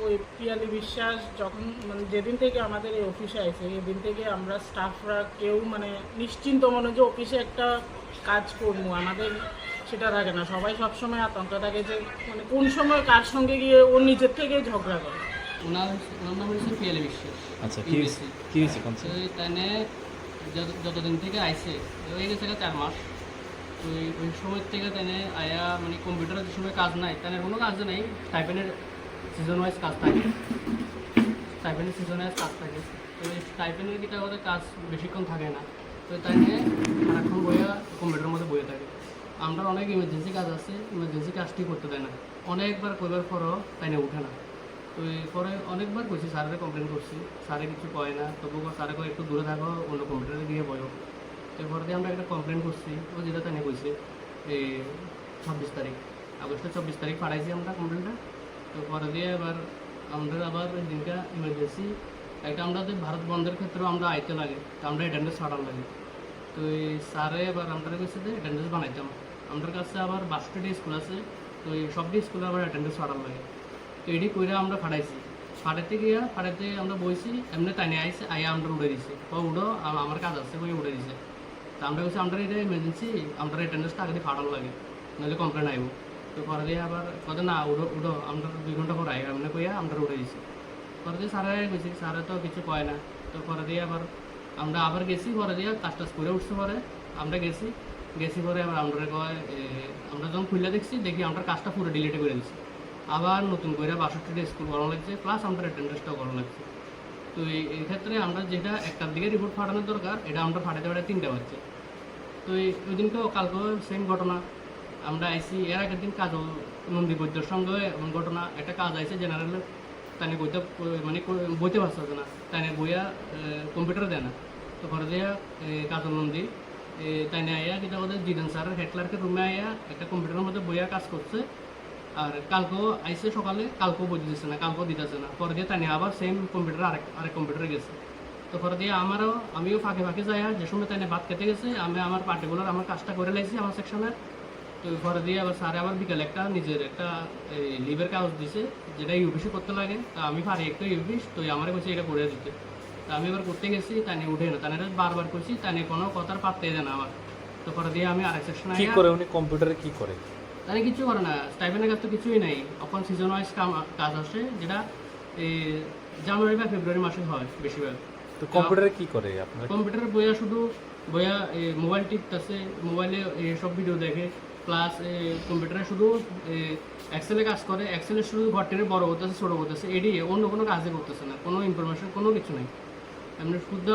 ওই পিয়ালি বিশ্বাস যখন মানে যেদিন থেকে আমাদের এই অফিসে আছে সেদিন থেকে আমরা স্টাফরা কেউ মানে নিশ্চিন্ত মনে যে অফিসে একটা কাজ করব আমাদের সেটা থাকে না। সবাই সবসময় আতঙ্ক থাকে যে মানে কোন সময় কার সঙ্গে গিয়ে ও নিজের থেকে ঝগড়া করে। ওনার ওনার নাম হচ্ছে পিয়ালি বিশ্বাস আচ্ছা কি হয়েছে UBC কি হয়েছে কোন যত- যতদিন থেকে আইছে হয়ে গেছে চার মাস। তো ওই সময় থেকে তাইনে আয়া মানে কম্পিউটারের যে সময় কাজ নাই তাদের কোনো কাজ নাই। টাইপেনের সিজন ওয়াইজ কাজ থাকে। টাইপেনের সিজন ওয়াইজ কাজ থাকে। তো এই টাইপেনের দিকে ওদের কাজ বেশিক্ষণ থাকে না। তো তাই নিয়ে সারাক্ষণ বইয়া কম্পিউটারের মধ্যে বইয়ে থাকে। আমরা অনেক ইমার্জেন্সি কাজ আছে ইমার্জেন্সি কাজটি করতে দেয় না। অনেকবার কইবার পরও তাই নিয়ে উঠে না। তো এরপরে অনেকবার করছি স্যারের কমপ্লেন করছি। স্যারে কিছু কয় না তবু স্যারে কয়, একটু দূরে থাকো, অন্য কম্পিউটারে দিয়ে বয়ো এরপরে দিয়ে আমরা একটা কমপ্লেন করছি। ও যেটা তাই নিয়ে কইছে এই ছাব্বিশ তারিখ। আগস্টের চব্বিশ তারিখ পাঠাইছি আমরা কমপ্লেনটা তো পরে দিয়ে এবার আমাদের আবার দিনটা ইমার্জেন্সি একটা আমাদের ভারত বন্ধের ক্ষেত্রেও আমরা আইতে লাগে, তো আমরা অ্যাটেন্ডেন্স ছাড়ার লাগে। তো এই স্যারে এবার আমরা কাছে অ্যাটেন্ডেন্স বানাইতাম। আমাদের কাছে আবার বাষট্টি স্কুল আছে, তো এই সবটি স্কুলে আবার অ্যাটেন্ডেন্স ছাড়ার লাগে। তো এডি কইরা আমরা ফাটাইছি। ফাটাইতে গিয়া, ফাটাইতে আমরা বইছি, এমনি টাইনে আইছে, আইয়া আমরা উড়ে দিছি। ও উড়ো আমার কাজ আছে ওই উড়ে দিছে? তো আমরা বলছি আমরা এটা ইমার্জেন্সি আমরা অ্যাটেন্ডেন্সটা আগে ফাটানো লাগে, নাহলে কমপ্লেন আইব। তো পরে দিয়ে আবার কত না উড়ো উড়ো আমরা দুই ঘণ্টা পর আই এমনি কইয়া আমরা উড়ে দিছি পরে দিয়ে স্যারে গেছি, স্যারে তো কিছু কয় না। তো পরে দিয়ে আবার আমরা আবার গেছি পরে দিয়ে কাজ টাজ করে উঠছে পরে আমরা গেছি গেছি পরে আবার আমরা কয় আমরা যখন খুলে দেখছি, দেখি আমরা কাজটা পুরো ডিলিট করে দিচ্ছি আবার নতুন করে বাষট্টিটা স্কুল করানো লাগছে প্লাস আমরা অ্যাটেন্ডেন্সটাও করানো লাগছে। তো এই ক্ষেত্রে আমরা যেটা একটার দিকে রিপোর্ট ফাটানোর দরকার, এটা আমরা ফাটাতে পারি তিনটা বাজছে। তো ওই দিনকেও কালকে সেম ঘটনা। আমরা আইসি এর আগের দিন কাজও নন্দী বৈদ্যর সঙ্গে এমন ঘটনা, একটা কাজ আইছে জেনারেল তানে বইতে মানে বইতে পারছে না তানে বইয়া কম্পিউটার দেয় না। তো ঘরে দিয়া কাজল নন্দী তাইনে আইয়া কিন্তু ওদের জিদেন স্যারের হেড রুমে আইয়া একটা কম্পিউটারের মধ্যে বইয়া কাজ করছে। আর কালকেও আইসে সকালে, কালকেও বই দিতেছে না, কালকেও দিতেছে না। পরে দিয়ে তাই আবার সেম কম্পিউটার আরেক আরেক কম্পিউটারে গেছে। তো পরে দিয়ে আমারও, আমিও ফাঁকে ফাঁকে যাই যে সময় তাই ভাত খেতে গেছে, আমি আমার পার্টিকুলার আমার কাজটা করে লাইছি আমার সেকশনের তো পরে দিয়ে আবার স্যারে আবার বিকেলে একটা নিজের একটা লিভের কাগজ দিছে যেটা ইউপিসি করতে লাগে। তা আমি পারি একটা ইউপিস তো আমার কাছে এটা করে দিতে। তা আমি এবার করতে গেছি তাই উঠে না তাই বারবার করছি তাই কোনো কথার পাত্তে দেয় না আমার। তো পরে দিয়ে আমি আরেক সেকশন কি করে উনি কম্পিউটারে কি করে? তাহলে কিছু করে না। স্টাইপেনের কাজ তো কিছুই নাই। এখন সিজন ওয়াইজ কাজ আসে যেটা এই জানুয়ারি বা ফেব্রুয়ারি মাসে হয় বেশিরভাগ। তো কম্পিউটারে কি করে আপনার? কম্পিউটারে বইয়া শুধু বইয়া মোবাইল টিপতেছে মোবাইলে সব ভিডিও দেখে। প্লাস কম্পিউটারে শুধু এক্সেলে কাজ করে। এক্সেলে শুধু ঘরটির বড় করতেছে, ছোটো করতেছে এডিয়ে অন্য কোনো কাজে করতেছে না। কোনো ইনফরমেশন কোনো কিছু নেই। এমনি শুদ্ধ